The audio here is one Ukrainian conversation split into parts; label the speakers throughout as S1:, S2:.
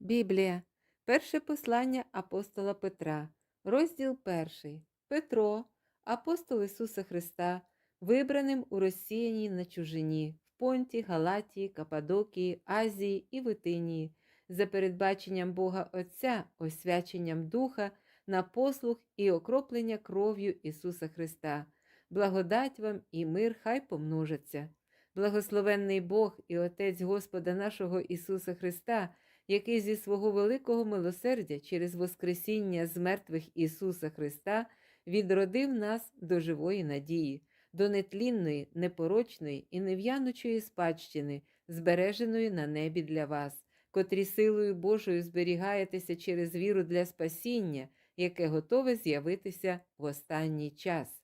S1: Біблія. Перше послання апостола Петра, розділ перший. Петро, апостол Ісуса Христа, вибраним у розсіяній на чужині, в Понті, Галатії, Кападокії, Азії і Витинії, за передбаченням Бога Отця, освяченням Духа, на послуг і окроплення кров'ю Ісуса Христа. Благодать вам і мир хай помножаться. Благословенний Бог і Отець Господа нашого Ісуса Христа, який зі свого великого милосердя через Воскресіння з мертвих Ісуса Христа відродив нас до живої надії, до нетлінної, непорочної і нев'янучої спадщини, збереженої на небі для вас, котрі силою Божою зберігаєтеся через віру для спасіння, яке готове з'явитися в останній час.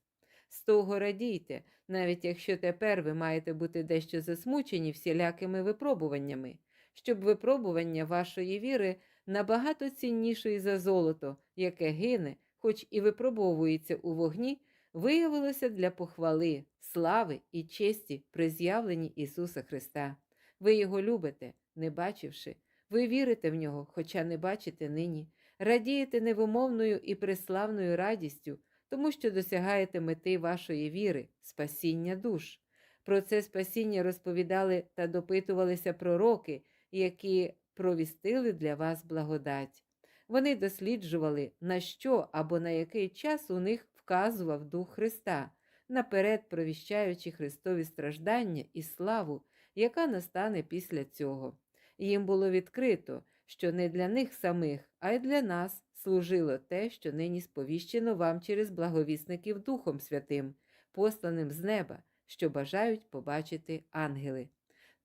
S1: З того радійте, навіть якщо тепер ви маєте бути дещо засмучені всілякими випробуваннями, щоб випробування вашої віри набагато ціннішої за золото, яке гине, хоч і випробовується у вогні, виявилося для похвали, слави і честі при з'явленні Ісуса Христа. Ви Його любите, не бачивши, ви вірите в нього, хоча не бачите нині, радієте невимовною і преславною радістю тому що досягаєте мети вашої віри, спасіння душ. Про це спасіння розповідали та допитувалися пророки, які провістили для вас благодать. Вони досліджували, на що або на який час у них вказував Дух Христа, наперед провіщаючи Христові страждання і славу, яка настане після цього. Їм було відкрито, що не для них самих, а й для нас служило те, що нині сповіщено вам через благовісників Духом Святим, посланим з неба, що бажають побачити ангели.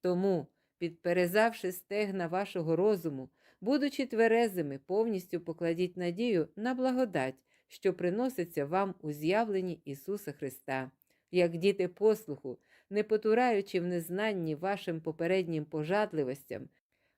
S1: Тому, підперезавши стегна вашого розуму, будучи тверезими, повністю покладіть надію на благодать, що приноситься вам у з'явленні Ісуса Христа, як діти послуху, не потураючи в незнанні вашим попереднім пожадливостям,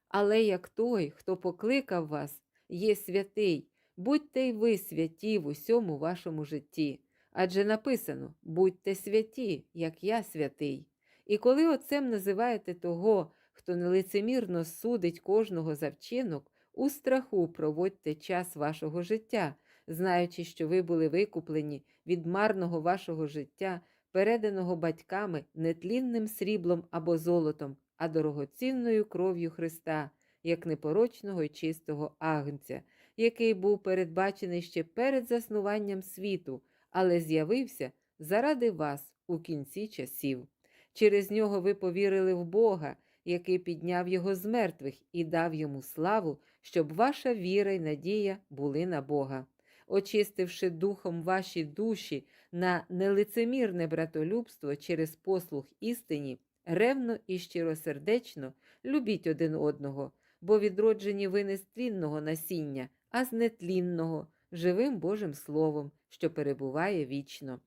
S1: але як той, хто покликав вас, є святий, будьте й ви святі в усьому вашому житті. Адже написано будьте святі, як я святий. І коли отцем називаєте того, хто нелицемірно судить кожного за вчинок, у страху проводьте час вашого життя, знаючи, що ви були викуплені від марного вашого життя, переданого батьками нетлінним сріблом або золотом, а дорогоцінною кров'ю Христа, як непорочного й чистого агнця, який був передбачений ще перед заснуванням світу, але з'явився заради вас у кінці часів. Через нього ви повірили в Бога, який підняв його з мертвих і дав йому славу, щоб ваша віра й надія були на Бога. Очистивши духом ваші душі на нелицемірне братолюбство через послух істині, ревно і щиросердечно любіть один одного, бо відроджені ви не з тлінного насіння, а з нетлінного, живим Божим Словом, що перебуває вічно.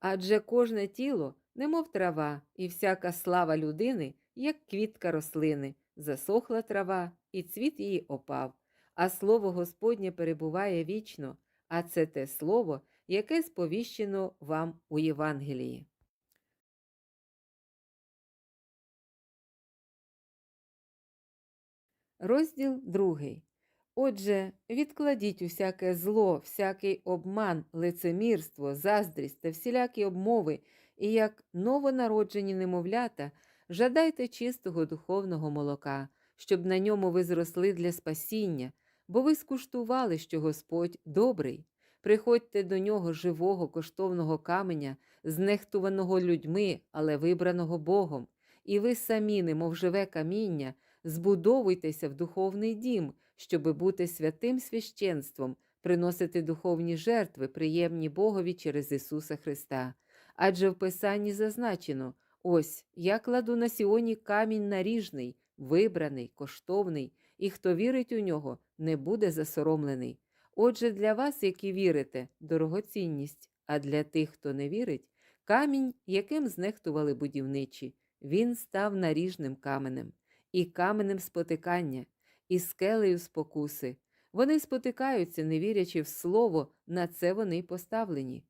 S1: Адже кожне тіло, немов трава, і всяка слава людини, як квітка рослини, засохла трава, і цвіт її опав, а слово Господнє перебуває вічно, а це те слово, яке сповіщено вам у Євангелії. Розділ другий. Отже, відкладіть усяке зло, всякий обман, лицемірство, заздрість та всілякі обмови, і як новонароджені немовлята, жадайте чистого духовного молока, щоб на ньому ви зросли для спасіння, бо ви скуштували, що Господь добрий. Приходьте до нього живого коштовного каменя, знехтуваного людьми, але вибраного Богом, і ви самі, немов живе каміння, збудовуйтеся в духовний дім, щоби бути святим священством, приносити духовні жертви, приємні Богові через Ісуса Христа. Адже в Писанні зазначено: ось я кладу на Сіоні камінь наріжний, вибраний, коштовний, і хто вірить у нього, не буде засоромлений. Отже, для вас, які вірите, дорогоцінність, а для тих, хто не вірить, камінь, яким знехтували будівничі, він став наріжним каменем, і каменем спотикання, і скелею спокуси. Вони спотикаються, не вірячи в слово, на це вони поставлені.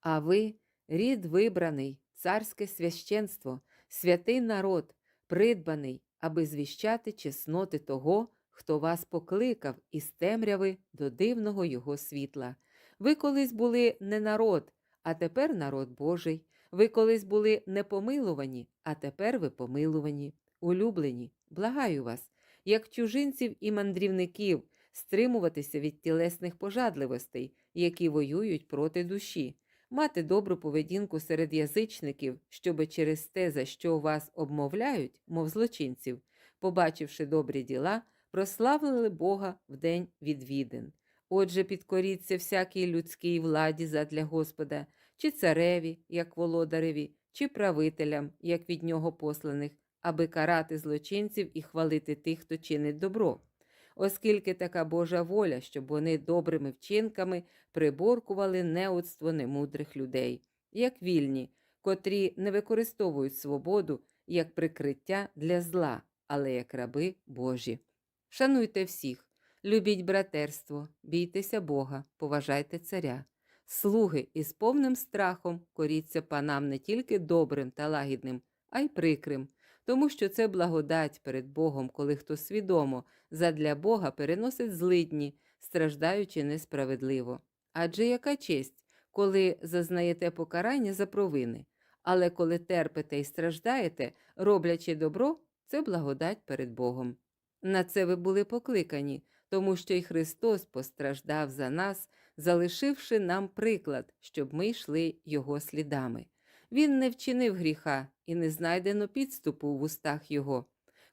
S1: А ви, рід вибраний, царське священство, святий народ, придбаний, аби звіщати чесноти того, хто вас покликав із темряви до дивного Його світла. Ви колись були не народ, а тепер народ Божий. Ви колись були непомилувані, а тепер ви помилувані, улюблені. Благаю вас, як чужинців і мандрівників, стримуватися від тілесних пожадливостей, які воюють проти душі, мати добру поведінку серед язичників, щоби через те, за що вас обмовляють, мов злочинців, побачивши добрі діла, прославили Бога в день відвідин. Отже, підкоріться всякій людській владі задля Господа, чи цареві, як володареві, чи правителям, як від нього посланих, аби карати злочинців і хвалити тих, хто чинить добро. Оскільки така Божа воля, щоб вони добрими вчинками приборкували неудство немудрих людей, як вільні, котрі не використовують свободу як прикриття для зла, але як раби Божі. Шануйте всіх, любіть братерство, бійтеся Бога, поважайте царя. Слуги із повним страхом коріться панам не тільки добрим та лагідним, а й прикрим, тому що це благодать перед Богом, коли хто свідомо задля Бога переносить злидні, страждаючи несправедливо. Адже яка честь, коли зазнаєте покарання за провини, але коли терпите і страждаєте, роблячи добро, це благодать перед Богом. На це ви були покликані, тому що й Христос постраждав за нас, залишивши нам приклад, щоб ми йшли Його слідами. Він не вчинив гріха і не знайдено підступу в устах Його.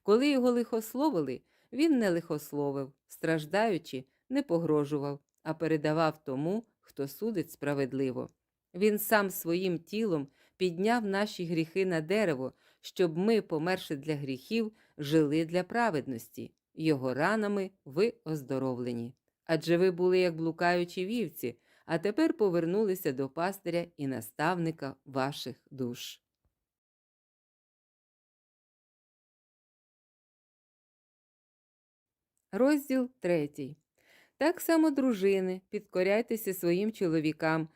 S1: Коли його лихословили, він не лихословив, страждаючи, не погрожував, а передавав тому, хто судить справедливо. Він сам своїм тілом підняв наші гріхи на дерево, щоб ми, померши для гріхів, жили для праведності. Його ранами ви оздоровлені. Адже ви були як блукаючі вівці, а тепер повернулися до пастиря і наставника ваших душ. Розділ третій. Так само, дружини, підкоряйтеся своїм чоловікам,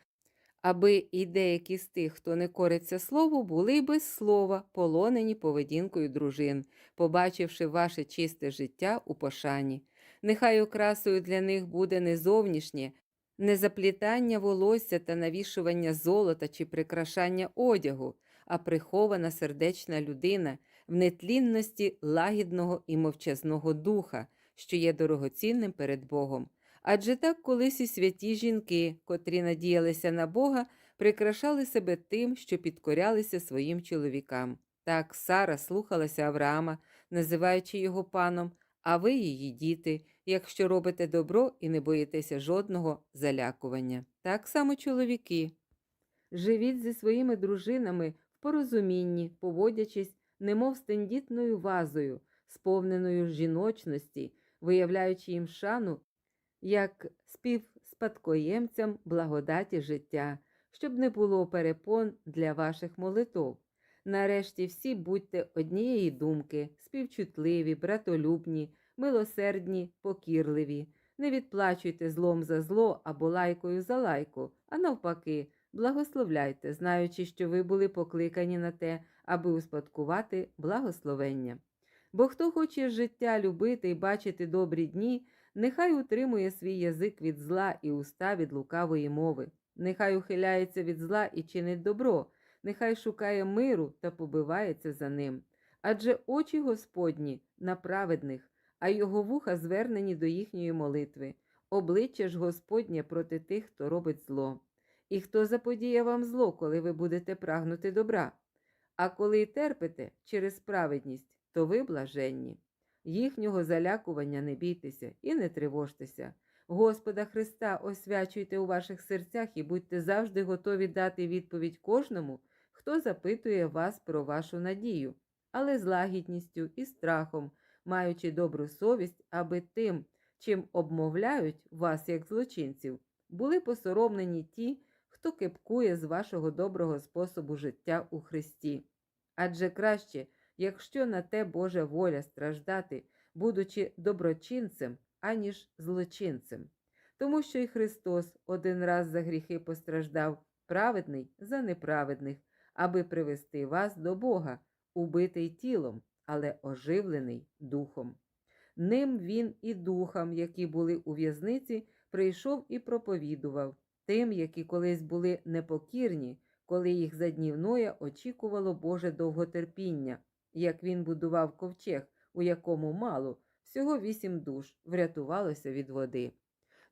S1: аби і деякі з тих, хто не кориться слову, були без слова, полонені поведінкою дружин, побачивши ваше чисте життя у пошані. Нехай окрасою для них буде не зовнішнє, не заплітання волосся та навішування золота чи прикрашання одягу, а прихована сердечна людина в нетлінності лагідного і мовчазного духа, що є дорогоцінним перед Богом. Адже так колись і святі жінки, котрі надіялися на Бога, прикрашали себе тим, що підкорялися своїм чоловікам. Так Сара слухалася Авраама, називаючи його паном, а ви її діти, якщо робите добро і не боїтеся жодного залякування. Так само чоловіки. Живіть зі своїми дружинами в порозумінні, поводячись, немов стендітною вазою, сповненою жіночності, виявляючи їм шану як співспадкоємцям благодаті життя, щоб не було перепон для ваших молитов. Нарешті всі будьте однієї думки, співчутливі, братолюбні, милосердні, покірливі. Не відплачуйте злом за зло або лайкою за лайку, а навпаки, благословляйте, знаючи, що ви були покликані на те, аби успадкувати благословення. Бо хто хоче життя любити і бачити добрі дні, нехай утримує свій язик від зла і уста від лукавої мови, нехай ухиляється від зла і чинить добро, нехай шукає миру та побивається за ним. Адже очі Господні на праведних, а його вуха звернені до їхньої молитви, обличчя ж Господнє проти тих, хто робить зло. І хто заподіє вам зло, коли ви будете прагнути добра. А коли й терпите через праведність, то ви блаженні. Їхнього залякування не бійтеся і не тривожтеся. Господа Христа освячуйте у ваших серцях і будьте завжди готові дати відповідь кожному, хто запитує вас про вашу надію, але з лагідністю і страхом, маючи добру совість, аби тим, чим обмовляють вас як злочинців, були посоромлені ті, хто кепкує з вашого доброго способу життя у Христі. Адже краще якщо на те Божа воля страждати, будучи доброчинцем, аніж злочинцем. Тому що і Христос один раз за гріхи постраждав, праведний за неправедних, аби привести вас до Бога, убитий тілом, але оживлений духом. Ним він і духам, які були у в'язниці, прийшов і проповідував, тим, які колись були непокірні, коли їх за днів Ноя очікувало Боже довготерпіння, як він будував ковчег, у якому мало, всього вісім душ врятувалося від води.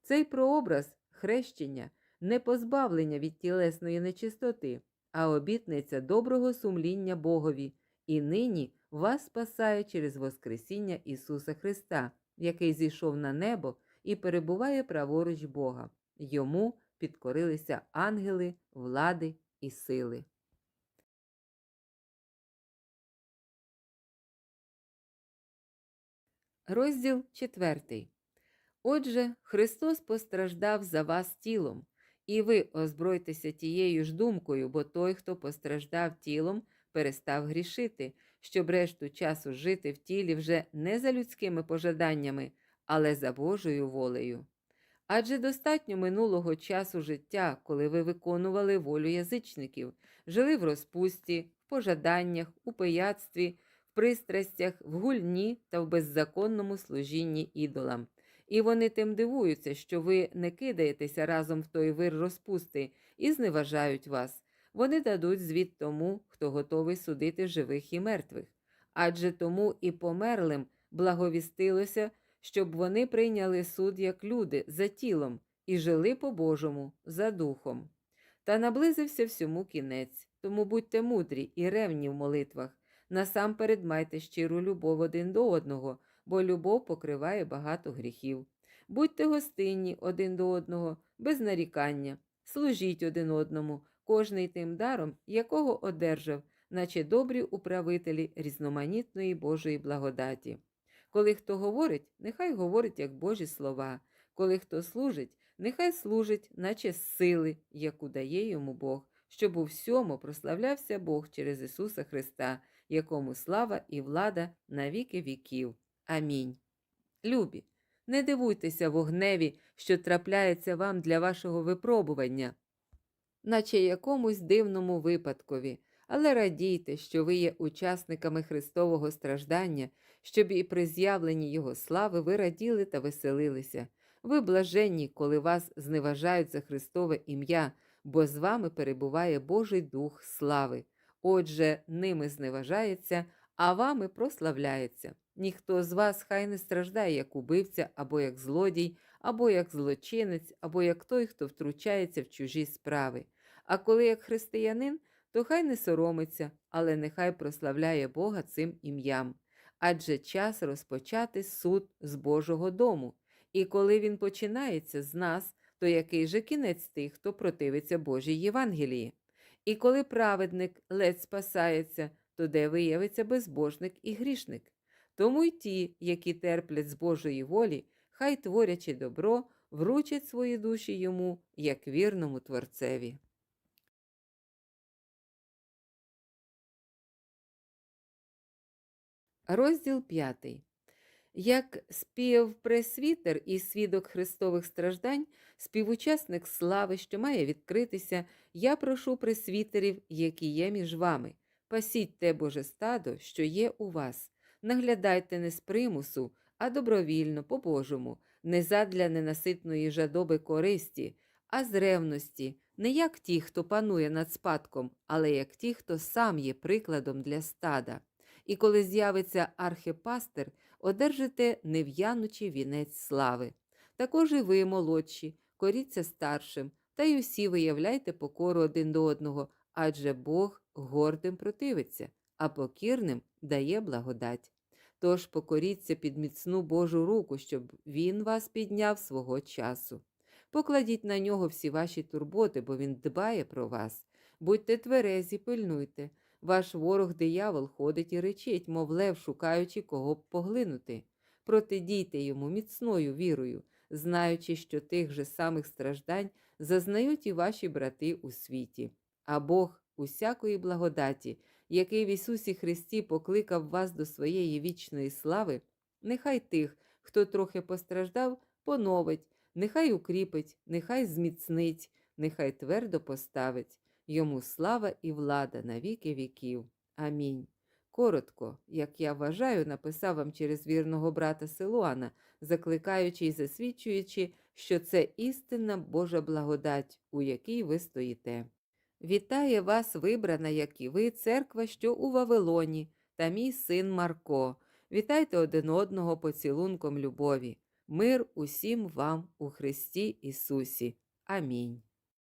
S1: Цей прообраз хрещення не позбавлення від тілесної нечистоти, а обітниця доброго сумління Богові, і нині вас спасає через Воскресіння Ісуса Христа, який зійшов на небо і перебуває праворуч Бога. Йому підкорилися ангели, влади і сили. Розділ 4. Отже, Христос постраждав за вас тілом, і ви озбройтеся тією ж думкою, бо той, хто постраждав тілом, перестав грішити, щоб решту часу жити в тілі вже не за людськими пожаданнями, але за Божою волею. Адже достатньо минулого часу життя, коли ви виконували волю язичників, жили в розпусті, в пожаданнях, у пияцтві, в пристрастях, в гульні та в беззаконному служінні ідолам. І вони тим дивуються, що ви не кидаєтеся разом в той вир розпусти і зневажають вас. Вони дадуть звіт тому, хто готовий судити живих і мертвих. Адже тому і померлим благовістилося, щоб вони прийняли суд як люди за тілом і жили по-божому, за духом. Та наблизився всьому кінець, тому будьте мудрі і ревні в молитвах. Насамперед майте щиру любов один до одного, бо любов покриває багато гріхів. Будьте гостинні один до одного, без нарікання, служіть один одному, кожний тим даром, якого одержав, наче добрі управителі різноманітної Божої благодаті. Коли хто говорить, нехай говорить як Божі слова, коли хто служить, нехай служить, наче з сили, яку дає йому Бог, щоб у всьому прославлявся Бог через Ісуса Христа, якому слава і влада на віки віків. Амінь. Любі, не дивуйтеся вогневі, що трапляється вам для вашого випробування, наче якомусь дивному випадкові, але радійте, що ви є учасниками Христового страждання, щоб і при з'явленні Його слави ви раділи та веселилися. Ви блаженні, коли вас зневажають за Христове ім'я, бо з вами перебуває Божий Дух слави. Отже, ними зневажається, а вами прославляється. Ніхто з вас хай не страждає як убивця, або як злодій, або як злочинець, або як той, хто втручається в чужі справи. А коли як християнин, то хай не соромиться, але нехай прославляє Бога цим ім'ям. Адже час розпочати суд з Божого дому. І коли він починається з нас, то який же кінець тих, хто противиться Божій Євангелії? І коли праведник ледь спасається, то де виявиться безбожник і грішник? Тому й ті, які терплять з Божої волі, хай творячи добро, вручать свої душі йому, як вірному Творцеві. Розділ 5. Як співпресвітер і свідок Христових страждань, співучасник слави, що має відкритися, я прошу пресвітерів, які є між вами. Пасіть те Боже стадо, що є у вас. Наглядайте не з примусу, а добровільно, по-божому, не задля ненаситної жадоби користі, а з ревності, не як ті, хто панує над спадком, але як ті, хто сам є прикладом для стада. І коли з'явиться архипастир, одержите нев'янучий вінець слави. Також і ви, молодші, коріться старшим, та й усі виявляйте покору один до одного, адже Бог гордим противиться, а покірним дає благодать. Тож покоріться під міцну Божу руку, щоб Він вас підняв свого часу. Покладіть на нього всі ваші турботи, бо він дбає про вас. Будьте тверезі, пильнуйте. Ваш ворог диявол ходить і речить, мов лев, шукаючи кого б поглинути. Протидійте йому міцною вірою, знаючи, що тих же самих страждань зазнають і ваші брати у світі. А Бог усякої благодаті, який в Ісусі Христі покликав вас до своєї вічної слави, нехай тих, хто трохи постраждав, поновить, нехай укріпить, нехай зміцнить, нехай твердо поставить. Йому слава і влада на віки віків. Амінь. Коротко, як я вважаю, написав вам через вірного брата Силуана, закликаючи і засвідчуючи, що це істинна Божа благодать, у якій ви стоїте. Вітає вас, вибрана, як і ви, церква, що у Вавилоні, та мій син Марко. Вітайте один одного поцілунком любові. Мир усім вам у Христі Ісусі. Амінь.